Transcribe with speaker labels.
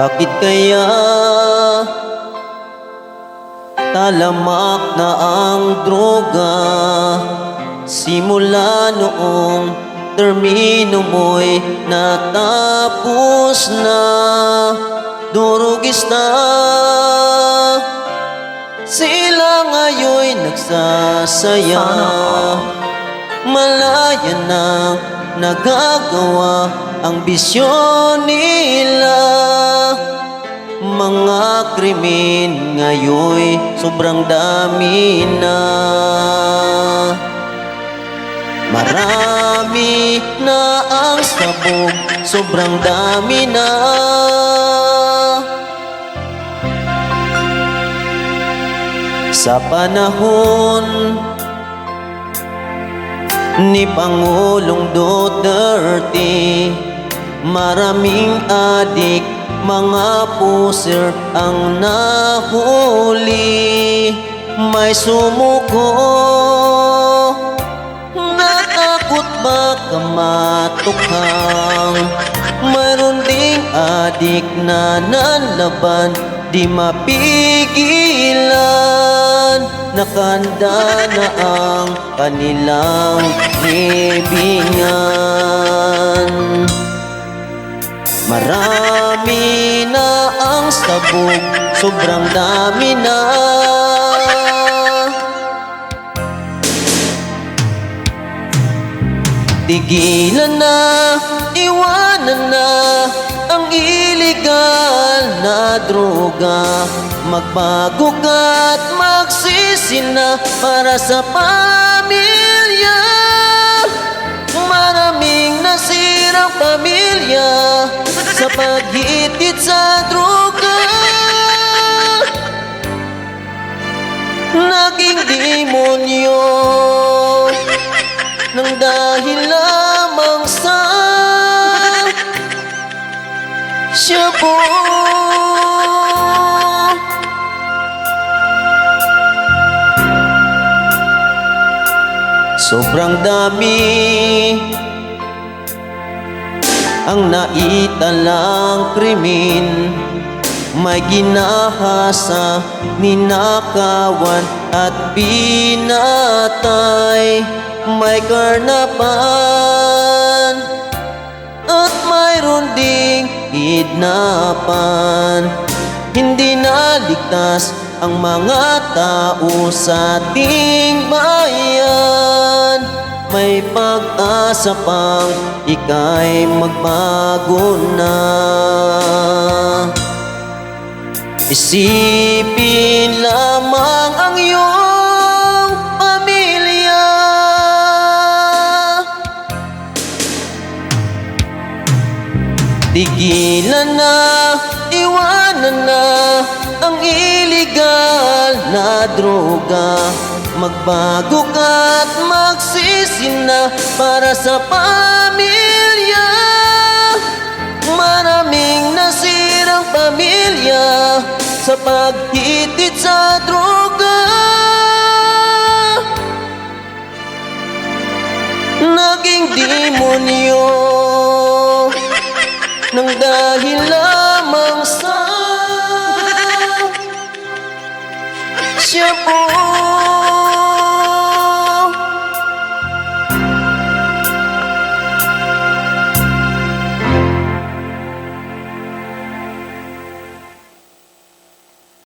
Speaker 1: Bakit kaya talamak na ang droga? Simula noong termino mo'y natapos na. Durugis na Sila ngayon'y nagsasaya. Malaya na nagagawa ang bisyon nila Mga krimen ngayon sobrang dami na. Marami na ang sabog, sobrang dami na. Sa panahon ni Pangulong Duterte Maraming adik, mga puser ang nahuli May sumuko. Natakot baka matukhang? Mayroon ding adik na nalaban Di mapigilan. Nakanda na ang kanilang libingan. Marami na ang sabog Sobrang dami na. Tigilan na, iwanan na ang iligal na droga. Magbago ka at magsisi na para sa pamilya. Maraming nasirang pamilya sa paghitit sa droga Naging demonyo nang dahil lamang sa siya po. Sobrang dami ang naitalang krimen. May ginahasa, ninakawan at pinatay. May karnapan at mayroon ding kidnapan. Hindi naligtas ang mga tao sa ating bayan pag-asa ika'y magbago na. Isipin lamang ang iyong pamilya. Tigilan na, iwanan na ang iligal na droga. Magbago ka at para sa pamilya. Maraming nasirang pamilya sa paghitit sa droga. Naging demonyo nang dahil lamang sa siya po